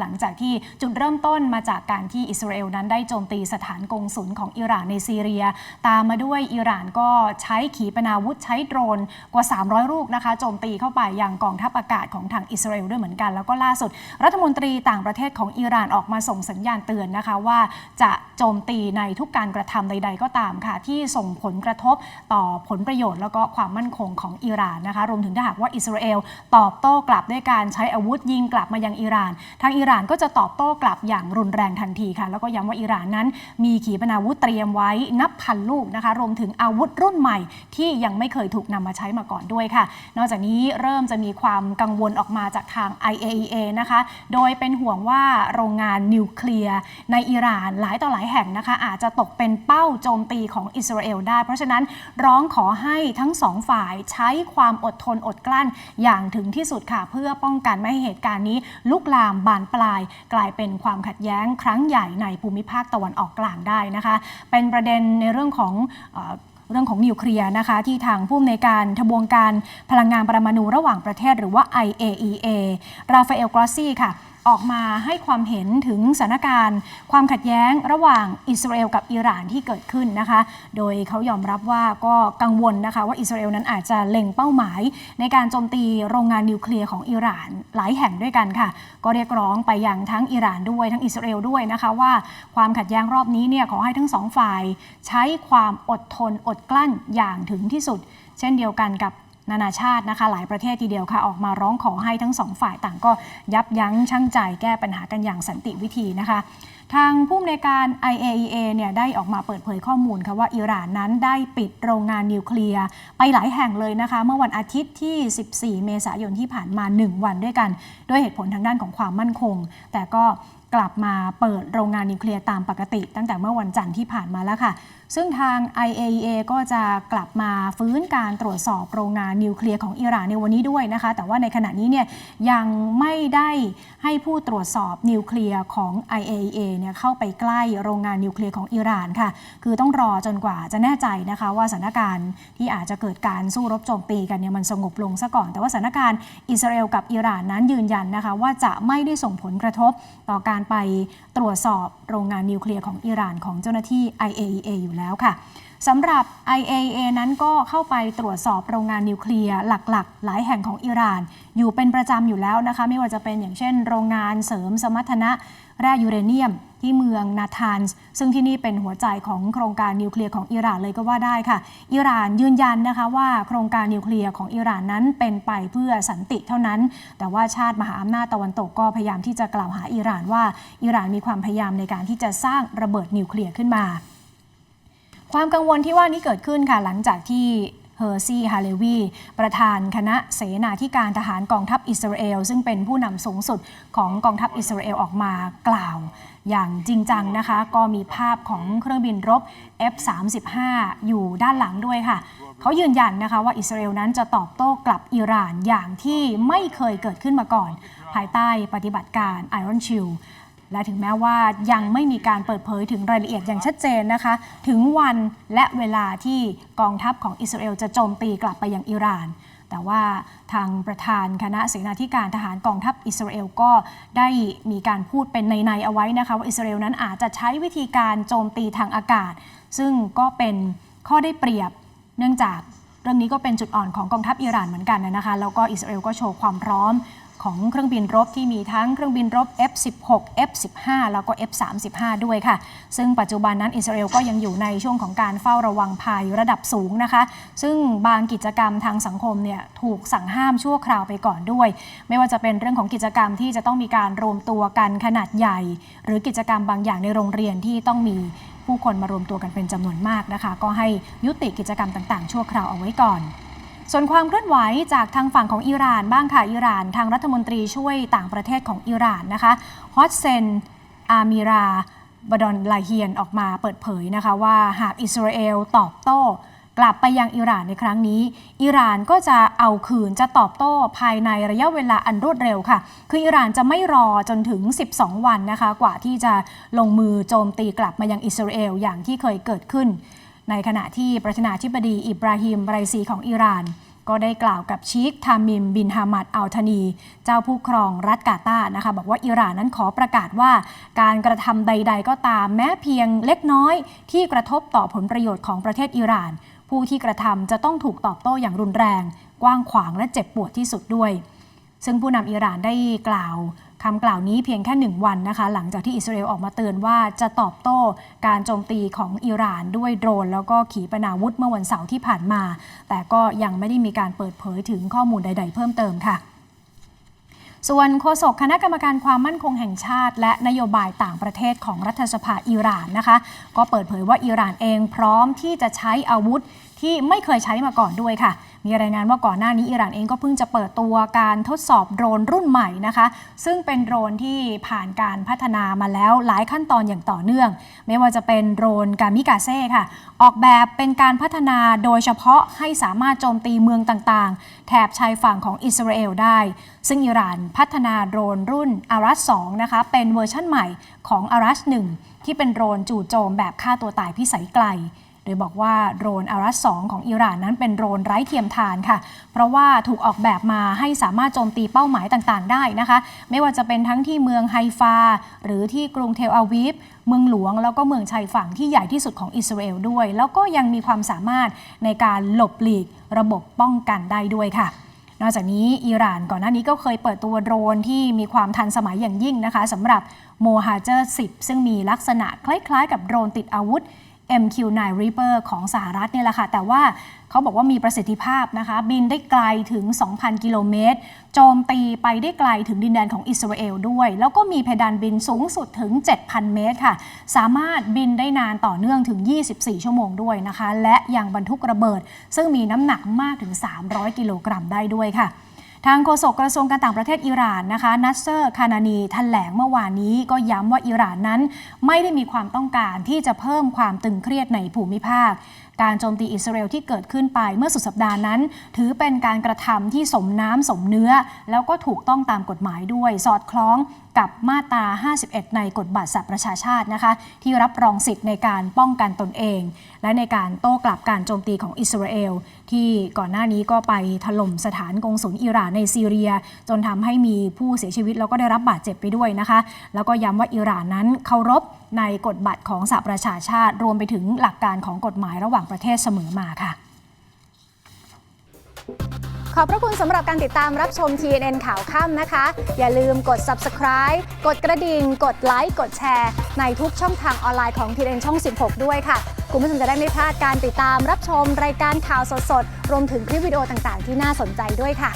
หลังจากที่จุดเริ่มต้นมาจากการที่อิสราเอลนั้นได้โจมตีสถานกงสุลของอิหร่านในซีเรีย ตามมาด้วยอิหร่านก็ใช้ขีปนาวุธใช้โดรนกว่า 300 ลูกนะคะโจมตีเข้าไปยังกองทัพอากาศของทางอิสราเอลด้วยเหมือนกัน แล้วก็ล่าสุด รัฐมนตรีต่างประเทศของอิหร่านออกมาส่งสัญญาณเตือนนะคะว่าจะโจมตีในทุกการกระทำใด ๆ ก็ตามค่ะ ที่ส่งผลกระทบต่อผลประโยชน์แล้วก็ความมั่นคงของอิหร่านนะคะรวมถึงถ้าหากว่าอิสราเอลตอบโต้กลับด้วยการใช้อาวุธยิงกลับมายังอิหร่านทางอิหร่านก็จะตอบโต้กลับอย่างรุนแรงทันทีค่ะ แล้วก็ย้ำว่าอิหร่านนั้น มีขีปนาวุธเตรียมไว้นับพันลูกนะคะ รวมถึงอาวุธรุ่นใหม่ที่ยังไม่เคยถูกนำมาใช้มาก่อนด้วยค่ะ นอกจากนี้เริ่มจะมีความกังวลออกมาจากทาง IAEA นะคะ โดยเป็นห่วงว่าโรงงานนิวเคลียร์ในอิหร่านหลายต่อหลายแห่งนะคะ อาจจะตกเป็นเป้าโจมตีของอิสราเอลได้ เพราะฉะนั้นร้องขอให้ทั้งสองฝ่ายใช้ความอดทนอดกลั้นอย่างถึงที่สุดค่ะ เพื่อป้องกันไม่ให้เหตุการณ์นี้ลุกลามบานปลายกลายเป็นความขัดแย้งครั้งใหญ่ในภูมิภาคตะวันออกกลางได้นะคะ เป็นประเด็นในเรื่องของเรื่องของนิวเคลียร์นะคะ ที่ทางผู้อำนวยการทบวงการพลังงานปรมาณูระหว่างประเทศหรือว่า IAEA ราฟาเอลกรอซี่ค่ะ ออกมาให้ความเห็นถึงสถานการณ์ ความขัดแย้งระหว่างอิสราเอลกับอิหร่านที่เกิดขึ้นนะคะ โดยเขายอมรับว่าก็กังวลนะคะว่าอิสราเอลนั้นอาจจะเล็งเป้าหมาย ในการโจมตีโรงงานนิวเคลียร์ของอิหร่านหลายแห่งด้วยกันค่ะ ก็เรียกร้องไปยังทั้งอิหร่านด้วยทั้งอิสราเอลด้วยนะคะว่าความขัดแย้งรอบนี้เนี่ยขอให้ทั้งสองฝ่าย ใช้ความอดทนอดกลั้นอย่างถึงที่สุด เช่นเดียวกันกับ นานาชาตินะคะ หลายประเทศทีเดียวค่ะ ออกมาร้องขอให้ทั้งสองฝ่ายต่างก็ยับยั้งชั่งใจแก้ปัญหากันอย่างสันติวิธีนะคะทางผู้อำนวยการ IAEA เนี่ยได้ออกมาเปิดเผยข้อมูลค่ะว่าอิหร่านนั้นได้ปิดโรงงานนิวเคลียร์ไปหลายแห่งเลยนะคะ เมื่อวันอาทิตย์ที่ 14 เมษายนที่ผ่านมา 1 วันด้วยกัน ด้วยเหตุผลทางด้านของความมั่นคง แต่ก็ กลับมาเปิดโรงงานนิวเคลียร์ตามปกติ ตั้งแต่เมื่อวันจันทร์ที่ผ่านมาแล้วค่ะ ซึ่งทาง IAEA ก็จะกลับมาฟื้นการตรวจสอบโรงงานนิวเคลียร์ของอิหร่านในวันนี้ด้วยนะคะ แต่ว่าในขณะนี้เนี่ยยังไม่ได้ให้ผู้ตรวจสอบนิวเคลียร์ของ IAEA เนี่ยเข้าไปใกล้โรงงานนิวเคลียร์ของอิหร่านค่ะ คือต้องรอจนกว่าจะแน่ใจนะคะว่าสถานการณ์ที่อาจจะเกิดการสู้รบโจมตีกันเนี่ยมันสงบลงซะก่อน แต่ว่าสถานการณ์อิสราเอลกับอิหร่านนั้นยืนยันนะคะว่าจะไม่ได้ส่งผลกระทบต่อการไปตรวจสอบโรงงานนิวเคลียร์ของอิหร่านของเจ้าหน้าที่ IAEA อยู่แล้วค่ะสำหรับ IAEA นั้นก็เข้าไปตรวจสอบโรงงานนิวเคลียร์หลักๆ หลายแห่งของอิหร่าน อยู่เป็นประจำอยู่แล้วนะคะ ไม่ว่าจะเป็นอย่างเช่น โรงงานเสริมสมรรถนะแร่ยูเรเนียม ที่เมืองนาทานส์ซึ่งที่นี่เป็นหัวใจของโครงการนิวเคลียร์ของอิหร่านเลยก็ว่าได้ค่ะ อิหร่านยืนยันนะคะว่าโครงการนิวเคลียร์ของอิหร่านนั้นเป็นไปเพื่อสันติเท่านั้น แต่ว่าชาติมหาอำนาจตะวันตกก็พยายามที่จะกล่าวหาอิหร่านว่าอิหร่านมีความพยายามในการที่จะสร้างระเบิดนิวเคลียร์ขึ้นมาความกังวลที่ว่านี้เกิดขึ้นค่ะหลังจากที่ เฮอร์ซีฮาเลวีประธานคณะเสนาธิการทหารกองทัพอิสราเอล ซึ่งเป็นผู้นำสูงสุดของกองทัพอิสราเอลออกมากล่าวอย่างจริงจังนะคะ ก็มีภาพของเครื่องบินรบ F-35 อยู่ด้านหลังด้วยค่ะ เขายืนยันนะคะว่าอิสราเอลนั้นจะตอบโต้กลับอิหร่านอย่างที่ไม่เคยเกิดขึ้นมาก่อน ภายใต้ปฏิบัติการ Iron Shield และถึงแม้ว่ายังไม่มีการเปิดเผยถึงรายละเอียดอย่างชัดเจนนะคะ ถึงวันและเวลาที่กองทัพของอิสราเอลจะโจมตีกลับไปยังอิหร่าน แต่ว่าทางประธานคณะเสนาธิการทหารกองทัพอิสราเอลก็ได้มีการพูดเป็นใน ๆ เอาไว้นะคะ ว่าอิสราเอลนั้นอาจจะใช้วิธีการโจมตีทางอากาศ ซึ่งก็เป็นข้อได้เปรียบเนื่องจากเรื่องนี้ก็เป็นจุดอ่อนของกองทัพอิหร่านเหมือนกันนะคะ แล้วก็อิสราเอลก็โชว์ความพร้อม ของเครื่องบินรบที่มีทั้งเครื่องบินรบ F16 F15 แล้วก็ F35 ด้วยค่ะ ซึ่งปัจจุบันนั้นอิสราเอลก็ยังอยู่ในช่วงของการเฝ้าระวังภัยระดับสูงนะคะ ซึ่งบางกิจกรรมทางสังคมเนี่ยถูกสั่งห้ามชั่วคราวไปก่อนด้วย ไม่ว่าจะเป็นเรื่องของกิจกรรมที่จะต้องมีการรวมตัวกันขนาดใหญ่ หรือกิจกรรมบางอย่างในโรงเรียนที่ต้องมีผู้คนมารวมตัวกันเป็นจำนวนมากนะคะ ก็ให้ยุติกิจกรรมต่างๆ ชั่วคราวเอาไว้ก่อน ส่วนความเคลื่อนไหวจากทางฝั่งของอิหร่านบ้างค่ะอิหร่าน ทางรัฐมนตรีช่วยต่างประเทศของอิหร่านนะคะฮอสเซนอามิราบดอนไลเฮียนออกมาเปิดเผยนะคะว่าหากอิสราเอลตอบโต้ กลับไปยังอิหร่านในครั้งนี้ อิหร่านก็จะเอาคืนจะตอบโต้ภายในระยะเวลาอันรวดเร็วค่ะ คืออิหร่านจะไม่รอจนถึง 12 วันนะคะ กว่าที่จะลงมือโจมตีกลับมายังอิสราเอลอย่างที่เคยเกิดขึ้น ในขณะที่ประธานาธิบดีอิบราฮิมไรซีของอิหร่าน ก็ได้กล่าวกับชีคทามิมบินฮามัดอัลธานี เจ้าผู้ครองรัฐกาตานะคะ บอกว่าอิหร่านนั้นขอประกาศว่า การกระทำใด ๆ ก็ตามแม้เพียงเล็กน้อย ที่กระทบต่อผลประโยชน์ของประเทศอิหร่าน ผู้ที่กระทำจะต้องถูกตอบโต้อย่างรุนแรง กว้างขวางและเจ็บปวดที่สุดด้วย ซึ่งผู้นำอิหร่านได้กล่าว คำกล่าวนี้เพียงแค่หนึ่งวันนะคะ หลังจากที่อิสราเอลออกมาเตือนว่าจะตอบโต้การโจมตีของอิหร่านด้วยโดรน แล้วก็ขีปนาวุธเมื่อวันเสาร์ที่ผ่านมา แต่ก็ยังไม่ได้มีการเปิดเผยถึงข้อมูลใด ๆ เพิ่มเติมค่ะส่วนโฆษกคณะกรรมการความมั่นคงแห่งชาติ และนโยบายต่างประเทศของรัฐสภาอิหร่านนะคะ ก็เปิดเผยว่าอิหร่านเองพร้อมที่จะใช้อาวุธ ที่ไม่เคยใช้มาก่อนด้วยค่ะ มีรายงานว่าก่อนหน้านี้อิหร่านเองก็เพิ่งจะเปิดตัวการทดสอบโดรนรุ่นใหม่นะคะ ซึ่งเป็นโดรนที่ผ่านการพัฒนามาแล้วหลายขั้นตอนอย่างต่อเนื่อง ไม่ว่าจะเป็นโดรนกามิกาเซ่ค่ะ ออกแบบเป็นการพัฒนาโดยเฉพาะให้สามารถโจมตีเมืองต่างๆ แถบชายฝั่งของอิสราเอลได้ ซึ่งอิหร่านพัฒนาโดรนรุ่นอารัส2นะคะเป็นเวอร์ชั่นใหม่ของอารัส1ที่เป็นโดรนจู่โจมแบบฆ่าตัวตายพิสัยไกล โดยบอกว่าโดรนอารัส2ของอิหร่านนั้นเป็นโดรนไร้เทียมทานค่ะ เพราะว่าถูกออกแบบมาให้สามารถโจมตีเป้าหมายต่างๆ ได้นะคะ ไม่ว่าจะเป็นทั้งที่เมืองไฮฟา หรือที่กรุงเทลอาวีฟเมืองหลวงแล้วก็เมืองชายฝั่งที่ใหญ่ที่สุดของอิสราเอลด้วย แล้วก็ยังมีความสามารถในการหลบหลีกระบบป้องกันได้ด้วยค่ะนอกจากนี้อิหร่านก่อนหน้านี้ก็เคยเปิดตัวโดรนที่มีความทันสมัยอย่างยิ่งนะคะสำหรับโมฮาเจอร์ 10 ซึ่งมีลักษณะคล้ายๆ กับโดรนติดอาวุธ MQ-9 Reaper ของสหรัฐเนี่ยแหละค่ะ แต่ว่าเขาบอกว่ามีประสิทธิภาพนะคะ บินได้ไกลถึง 2,000 กิโลเมตร โจมตีไปได้ไกลถึงดินแดนของอิสราเอลด้วย แล้วก็มีเพดานบินสูงสุดถึง 7,000 เมตรค่ะ สามารถบินได้นานต่อเนื่องถึง 24 ชั่วโมงด้วยนะคะ และยังบรรทุกระเบิด ซึ่งมีน้ำหนักมากถึง 300 กิโลกรัมได้ด้วยค่ะ ทางโฆษกกระทรวงการต่างประเทศอิหร่านนะคะนัสเซอร์คานานีแถลงเมื่อวานนี้ก็ย้ำว่าอิหร่านนั้น ไม่ได้มีความต้องการที่จะเพิ่มความตึงเครียดในภูมิภาค การโจมตีอิสราเอลที่เกิดขึ้นไปเมื่อสุดสัปดาห์นั้น ถือเป็นการกระทำที่สมน้ำสมเนื้อ แล้วก็ถูกต้องตามกฎหมายด้วย สอดคล้องกับมาตรา 51 ในกฎบัตรสหประชาชาตินะคะ ที่รับรองสิทธิ์ในการป้องกันตนเอง และในการโต้กลับการโจมตีของอิสราเอล ที่ก่อนหน้านี้ก็ไปถล่มสถานกงสุลอิหร่านในซีเรีย จนทำให้มีผู้เสียชีวิตแล้วก็ได้รับบาดเจ็บไปด้วยนะคะ แล้วก็ย้ำว่าอิหร่านนั้นเคารพ ในกฎบัตรของสหประชาชาติ รวมไปถึงหลักการของกฎหมายระหว่างประเทศเสมอมาค่ะ ขอบพระคุณสำหรับการติดตามรับชม TNN ข่าวค่ำนะคะ อย่าลืมกด subscribe กดกระดิ่ง กดไลค์กดแชร์ ในทุกช่องทางออนไลน์ของ TNN ช่อง 16 ด้วยค่ะ คุณผู้ชมจะได้ไม่พลาดการติดตามรับชมรายการข่าวสดๆรวมถึงคลิปวิดีโอต่างๆ ที่น่าสนใจด้วยค่ะ